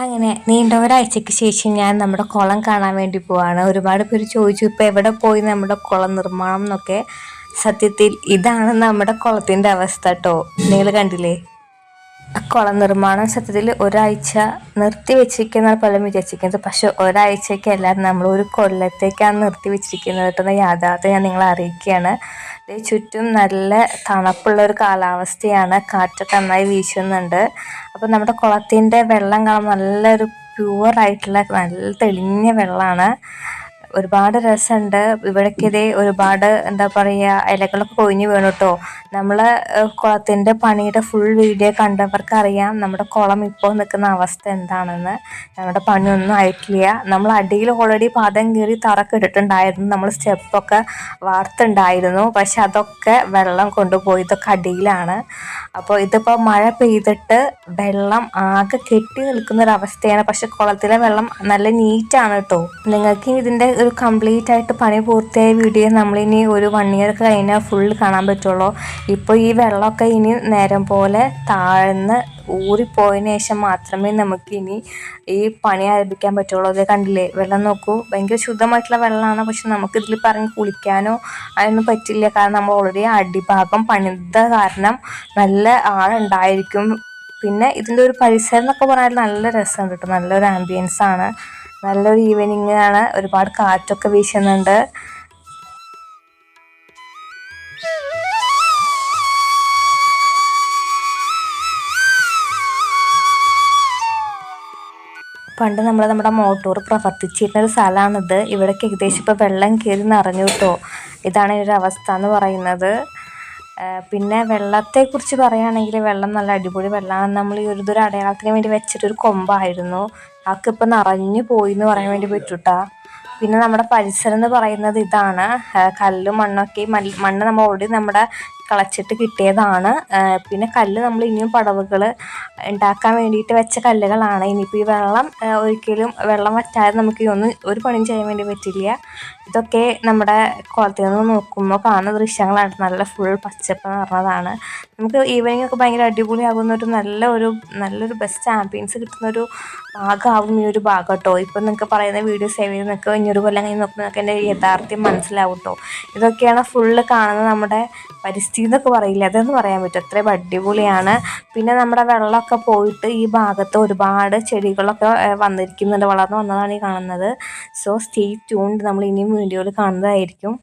അങ്ങനെ നീണ്ട ഒരാഴ്ചയ്ക്ക് ശേഷം ഞാൻ നമ്മുടെ കുളം കാണാൻ വേണ്ടി പോവാണ്. ഒരുപാട് പേര് ചോദിച്ചു ഇപ്പോൾ എവിടെ പോയി നമ്മുടെ കുളം നിർമ്മാണം? എന്നൊക്കെ. സത്യത്തിൽ ഇതാണ് നമ്മുടെ കുളത്തിന്റെ അവസ്ഥ കേട്ടോ നിങ്ങൾ കണ്ടില്ലേ? കുളം നിർമ്മാണം സത്യത്തിൽ ഒരാഴ്ച നിർത്തി വെച്ചിരിക്കുന്ന പലരും വിചാരിച്ചിരിക്കുന്നത്. പക്ഷെ ഒരാഴ്ചയ്ക്കല്ല നമ്മൾ ഒരു കൊല്ലത്തേക്കാണ് നിർത്തി വെച്ചിരിക്കുന്നത് കേട്ടോ യാഥാർത്ഥ്യം ഞാൻ നിങ്ങളെ അറിയിക്കുകയാണ്. ചുറ്റും നല്ല തണുപ്പുള്ള ഒരു കാലാവസ്ഥയാണ്. കാറ്റൊക്കെ നന്നായി വീശുന്നുണ്ട്. അപ്പോൾ നമ്മുടെ കുളത്തിന്റെ വെള്ളം കാണാൻ നല്ലൊരു പ്യുവർ ആയിട്ടുള്ള നല്ല തെളിഞ്ഞ വെള്ളമാണ്. ഒരുപാട് രസമുണ്ട് ഇവിടേക്കിതേ ഒരുപാട് എന്താ പറയുക ഇലകളൊക്കെ കൊഴിഞ്ഞ് വീണു കേട്ടോ നമ്മൾ കുളത്തിന്റെ പണിയുടെ ഫുൾ വീഡിയോ കണ്ടവർക്ക് അറിയാം നമ്മുടെ കുളം ഇപ്പോൾ നിൽക്കുന്ന അവസ്ഥ എന്താണെന്ന്. നമ്മുടെ പണിയൊന്നും ആയിട്ടില്ല. നമ്മൾ അടിയിൽ ഓൾറെഡി പാദം കയറി ഇട്ടിട്ടുണ്ടായിരുന്നു. നമ്മൾ സ്റ്റെപ്പൊക്കെ വാർത്തുണ്ടായിരുന്നു. പക്ഷെ അതൊക്കെ വെള്ളം കൊണ്ടുപോയി. ഇതൊക്കെ അടിയിലാണ്. അപ്പോൾ ഇതിപ്പോൾ മഴ പെയ്തിട്ട് വെള്ളം ആകെ കെട്ടി നിൽക്കുന്ന ഒരു അവസ്ഥയാണ് പക്ഷെ കുളത്തിലെ വെള്ളം നല്ല നീറ്റാണ് കേട്ടോ നിങ്ങൾക്ക് ഇതിന്റെ ഒരു കംപ്ലീറ്റ് ആയിട്ട് പണി പൂർത്തിയായ വീഡിയോ നമ്മളിനി ഒരു വൺ ഇയർ കഴിഞ്ഞാൽ ഫുൾ കാണാൻ പറ്റുള്ളൂ. ഇപ്പോൾ ഈ വെള്ളമൊക്കെ ഇനി നേരം പോലെ താഴ്ന്ന് ഊറിപ്പോയതിന് ശേഷം മാത്രമേ നമുക്ക് ഇനി ഈ പണി ആരംഭിക്കാൻ പറ്റുള്ളൂ. അതേ കണ്ടില്ലേ? വെള്ളം നോക്കൂ. ഭയങ്കര ശുദ്ധമായിട്ടുള്ള വെള്ളമാണ്. പക്ഷെ നമുക്ക് ഇതിൽ പറഞ്ഞ് കുളിക്കാനോ അതൊന്നും പറ്റില്ല. കാരണം നമ്മൾ ഓൾറെഡി അടിഭാഗം പണിത കാരണം നല്ല ആളുണ്ടായിരിക്കും. പിന്നെ ഇതിന്റെ ഒരു പരിസരം എന്നൊക്കെ പറഞ്ഞാൽ നല്ല രസമുണ്ട് കേട്ടോ. നല്ലൊരു ആംബിയൻസ് ആണ്. നല്ലൊരു ഈവനിങ് ആണ് ഒരുപാട് കാറ്റൊക്കെ വീശുന്നുണ്ട്. പണ്ട് നമ്മൾ നമ്മുടെ മോട്ടോർ പ്രവർത്തിച്ചിരുന്ന ഒരു സ്ഥലമാണിത്. ഇവിടേക്ക് ഏകദേശം ഇപ്പോൾ വെള്ളം കയറി നിറഞ്ഞു കേട്ടോ. ഇതാണ് ഒരു അവസ്ഥ എന്ന് പറയുന്നത്. പിന്നെ വെള്ളത്തെക്കുറിച്ച് പറയുകയാണെങ്കിൽ വെള്ളം നല്ല അടിപൊളി വെള്ളമാണ്. നമ്മൾ ഈ ഒരു ദൂരം അടയാളത്തിന് വേണ്ടി വെച്ചിട്ടൊരു കൊമ്പായിരുന്നു. അതൊക്കെ ഇപ്പം നിറഞ്ഞു പോയി എന്ന് പറയാൻ വേണ്ടി പറ്റൂട്ടാ. പിന്നെ നമ്മുടെ പരിസരം എന്ന് പറയുന്നത് ഇതാണ്. കല്ലും മണ്ണൊക്കെ മണ്ണ് നമ്മൾ ഓൾറെഡി നമ്മുടെ കളച്ചിട്ട് കിട്ടിയതാണ്. പിന്നെ കല്ല് നമ്മൾ ഇനിയും പടവുകൾ ഉണ്ടാക്കാൻ വേണ്ടിയിട്ട് വെച്ച കല്ലുകളാണ്. ഇനിയിപ്പോൾ ഈ വെള്ളം ഒരിക്കലും വെള്ളം വറ്റാതെ നമുക്ക് ഇതൊന്നും ഒരു പണിയും ചെയ്യാൻ വേണ്ടി പറ്റില്ല. ഇതൊക്കെ നമ്മുടെ കുളത്തിൽ നിന്ന് നോക്കുമ്പോൾ കാണുന്ന ദൃശ്യങ്ങളാണ്. നല്ല ഫുൾ പച്ചപ്പ് നിറഞ്ഞതാണ്. നമുക്ക് ഈവനിങ് ഒക്കെ ഭയങ്കര അടിപൊളിയാകുന്ന ഒരു നല്ല ഒരു നല്ലൊരു ബെസ്റ്റ് ആംബിയൻസ് കിട്ടുന്ന ഒരു ഭാഗമാകും ഈ ഒരു ഭാഗം കേട്ടോ. ഇപ്പം നിങ്ങൾക്ക് പറയുന്ന വീഡിയോ സേവ് ചെയ്ത് നിങ്ങൾക്ക് ഇനിയൊരു കൊല്ലം കഴിഞ്ഞ് നോക്കുമ്പോൾ നിങ്ങൾക്ക് എന്റെ യഥാർത്ഥ്യം മനസ്സിലാവും കേട്ടോ. ഇതൊക്കെയാണ് ഫുള്ള് കാണുന്നത് നമ്മുടെ പരിസ്ഥിതി എന്നൊക്കെ പറയില്ല? അതെന്ന് പറയാൻ പറ്റും. അത്രയും അടിപൊളിയാണ്. പിന്നെ നമ്മുടെ വെള്ളമൊക്കെ പോയിട്ട് ഈ ഭാഗത്ത് ഒരുപാട് ചെടികളൊക്കെ വന്നിരിക്കുന്നുണ്ട്. വളർന്നു വന്നതാണ് ഈ കാണുന്നത്. സോ സ്റ്റേ ട്യൂൺഡ് നമ്മൾ ഇനിയും വീഡിയോയിൽ കാണുന്നതായിരിക്കും.